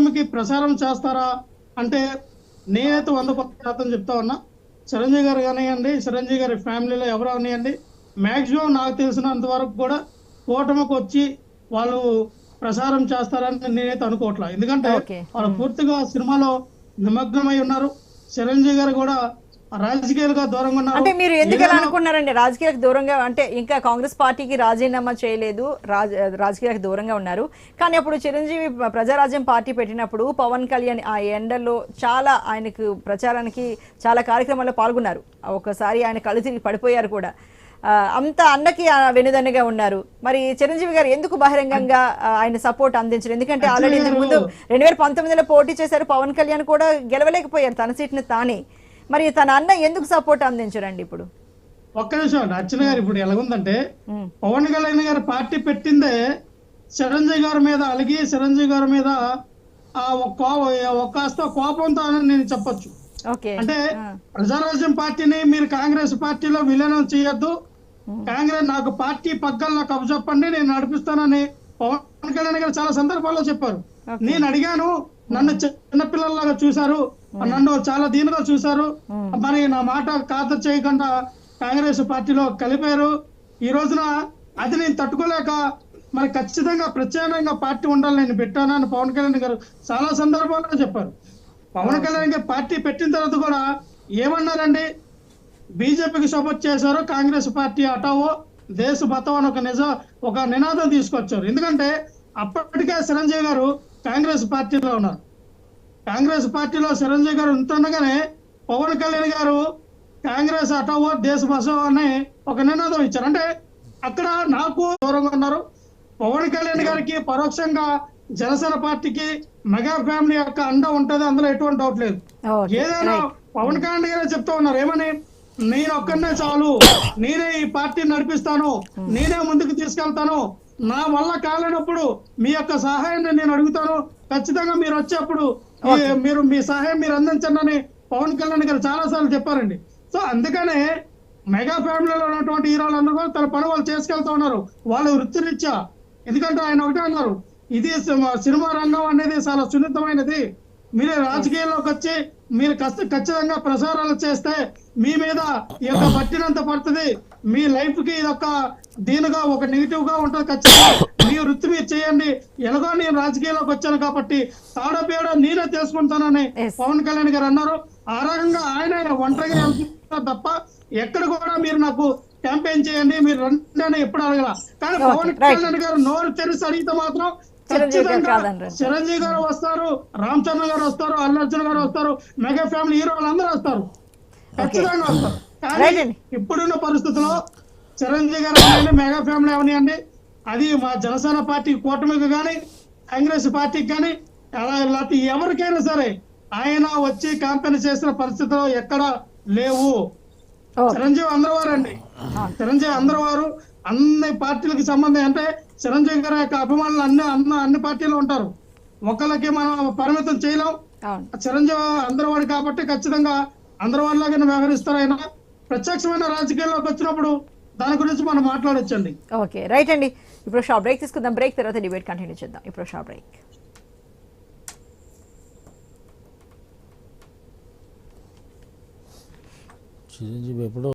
కూటమికి ప్రసారం చేస్తారా అంటే నేనైతే వంద శాతం చెప్తా ఉన్నా. చిరంజీవి గారు కానివ్వండి చిరంజీవి గారి ఫ్యామిలీలో ఎవరు కానివ్వండి మాక్సిమం నాకు తెలిసినంత వరకు కూడా కూటమికి వచ్చి వాళ్ళు ప్రసారం చేస్తారని నేనైతే అనుకోవట్లా. ఎందుకంటే. వాళ్ళు పూర్తిగా సినిమాలో నిమగ్నమై ఉన్నారు. చిరంజీవి గారు కూడా రాజకీయాలుగా దూరంగా ఉన్నారు అంటే మీరు ఎందుకు ఏదైనా- అనుకున్నారండి? రాజకీయాలకు దూరంగా అంటే ఇంకా కాంగ్రెస్ పార్టీకి రాజీనామా చేయలేదు. రాజ రాజకీయాలకు దూరంగా ఉన్నారు. కానీ అప్పుడు చిరంజీవి ప్రజారాజ్యం పార్టీ పెట్టినప్పుడు పవన్ కళ్యాణ్ ఆ ఎండలో చాలా ఆయనకు ప్రచారానికి చాలా కార్యక్రమాల్లో పాల్గొన్నారు. ఒకసారి ఆయన కళ్ళు తిరిగి పడిపోయారు కూడా. అంత అన్నకి వెనుదన్నుగా ఉన్నారు. మరి చిరంజీవి గారు ఎందుకు బహిరంగంగా ఆయన సపోర్ట్ అందించారు ఎందుకంటే ఆల్రెడీ ఇంతకు ముందు రెండు వేల పంతొమ్మిదిలో పోటీ చేశారు పవన్ కళ్యాణ్ కూడా గెలవలేకపోయారు. తన సీట్ని తానే. మరి తన అన్న ఎందుకు సపోర్ట్ అందించరండి ఇప్పుడు? ఒక్క నిమిషం అర్చన గారు ఇప్పుడు ఎలాగుందంటే పవన్ కళ్యాణ్ గారు పార్టీ పెట్టిందే చిరంజీవి గారి మీద అలిగి చిరంజీవి గారి మీద కాస్త కోపంతో అని నేను చెప్పొచ్చు. అంటే ప్రజారాజ్యం పార్టీని మీరు కాంగ్రెస్ పార్టీలో విలీనం చేయొద్దు. కాంగ్రెస్ నాకు పార్టీ పగ్గల్లో కబజెప్పండి నేను నడిపిస్తానని పవన్ కళ్యాణ్ గారు చాలా సందర్భాల్లో చెప్పారు. నేను అడిగాను నన్ను చిన్నపిల్లల్లాగా చూశారు. నన్ను చాలా దీనిగా చూశారు. మరి నా మాట ఖాతరు చేయకుండా కాంగ్రెస్ పార్టీలో కలిపారు. ఈ రోజున అది నేను తట్టుకోలేక మరి ఖచ్చితంగా ప్రత్యేకంగా పార్టీ ఉండాలి నేను పెట్టానని పవన్ కళ్యాణ్ గారు చాలా సందర్భాల్లో చెప్పారు. పవన్ కళ్యాణ్ గారు పార్టీ పెట్టిన తర్వాత కూడా ఏమన్నారండి? బీజేపీకి సపోర్ట్ చేశారు కాంగ్రెస్ పార్టీ అటావో దేశ బతం అని ఒక నిజ ఒక నినాదం తీసుకొచ్చారు. ఎందుకంటే అప్పటికే చిరంజీవి గారు కాంగ్రెస్ పార్టీలో ఉన్నారు. కాంగ్రెస్ పార్టీలో చిరంజీవి గారు ఉంటుండగానే పవన్ కళ్యాణ్ గారు కాంగ్రెస్ అటావో దేశ బసవ అని ఒక నినాదం ఇచ్చారు. అంటే అక్కడ నాకు దూరంగా ఉన్నారు. పవన్ కళ్యాణ్ గారికి పరోక్షంగా జనసేన పార్టీకి మెగా ఫ్యామిలీ యొక్క అండ ఉంటది అందులో ఎటువంటి డౌట్ లేదు. ఏదైనా పవన్ కళ్యాణ్ గారే చెప్తా ఉన్నారు. ఏమని? నేను ఒక్కనే చాలు. నేనే ఈ పార్టీ నడిపిస్తాను. నేనే ముందుకు తీసుకెళ్తాను. నా వల్ల కాలేనప్పుడు మీ యొక్క సహాయాన్ని నేను అడుగుతాను. ఖచ్చితంగా మీరు వచ్చేప్పుడు మీరు మీ సహాయం మీరు అందించండి పవన్ కళ్యాణ్ గారు చాలా సార్లు చెప్పారండి. సో అందుకనే మెగా ఫ్యామిలీలో ఉన్నటువంటి హీరోలందరూ కూడా తన పని వాళ్ళు చేసుకెళ్తా ఉన్నారు. వాళ్ళ వృత్తిరీత్యా. ఎందుకంటే ఆయన ఒకటే అన్నారు ఇది సినిమా- సినిమా రంగం అనేది చాలా సున్నితమైనది. మీరు రాజకీయాల్లోకి వచ్చి మీరు కష్ట ఖచ్చితంగా ప్రసారాలు చేస్తే మీ మీద ఈ యొక్క పట్టినంత పడుతుంది. మీ లైఫ్కి ఇది ఒక దీనిగా ఒక నెగిటివ్గా ఉంటుంది ఖచ్చితంగా మీ వృత్తి మీరు చేయండి ఎలాగో నేను రాజకీయాల్లోకి వచ్చాను కాబట్టి తాడపేడ నేనే తెలుసుకుంటానని. పవన్ కళ్యాణ్ గారు అన్నారు ఆ రకంగా ఆయన ఆయన ఒంటరిగా వెళ్తున్నారు తప్ప ఎక్కడ కూడా మీరు నాకు క్యాంపెయిన్ చేయండి మీరు రండి అని ఎప్పుడు అడగల కానీ పవన్. కళ్యాణ్ గారు నోరు తెరిచి అడిగితే మాత్రం చిరంజీవి గారు ఖచ్చితంగా కాదనరు. చిరంజీవి గారు వస్తారు రామ్ చరణ్ గారు వస్తారు అల్లు అర్జున్ గారు వస్తారు మెగా ఫ్యామిలీ హీరోలు అందరూ వస్తారు ఖచ్చితంగా వస్తారు కానీ. ఇప్పుడున్న పరిస్థితుల్లో చిరంజీవి గారు అవనివ్వండి, మెగా ఫ్యామిలీ అవనివ్వండి అది మా జనసేన పార్టీ కూటమికి కానీ కాంగ్రెస్ పార్టీకి కానీ అలా లేకపోతే ఎవరికైనా సరే ఆయన వచ్చి క్యాంపెయిన్ చేసిన పరిస్థితుల్లో ఎక్కడ లేవు. చిరంజీవి అందరూ వారండి చిరంజీవి అందరూ వారు అన్ని పార్టీలకు సంబంధం అంటే చిరంజీవి గారి యొక్క అభిమానులు అన్ని అన్ని అన్ని పార్టీలు ఉంటారు. ఒకళ్ళకి మనం పరిమితం చేయలేం. చిరంజీవి అందరూ వాడు కాబట్టి ఖచ్చితంగా అందరూ వాళ్ళలాగానే వ్యవహరిస్తారు ఆయన. ప్రత్యక్షమైన రాజకీయాల్లోకి వచ్చినప్పుడు దాని గురించి మనం మాట్లాడొచ్చండి. ఓకే రైట్ అండి. ఇప్పుడు షాప్ బ్రేక్ తీసుకుందాం. బ్రేక్ తర్వాత డిబేట్ కంటిన్యూ చేద్దాం. ఇప్పుడు షాప్ బ్రేక్. చిరంజీవి ఎప్పుడో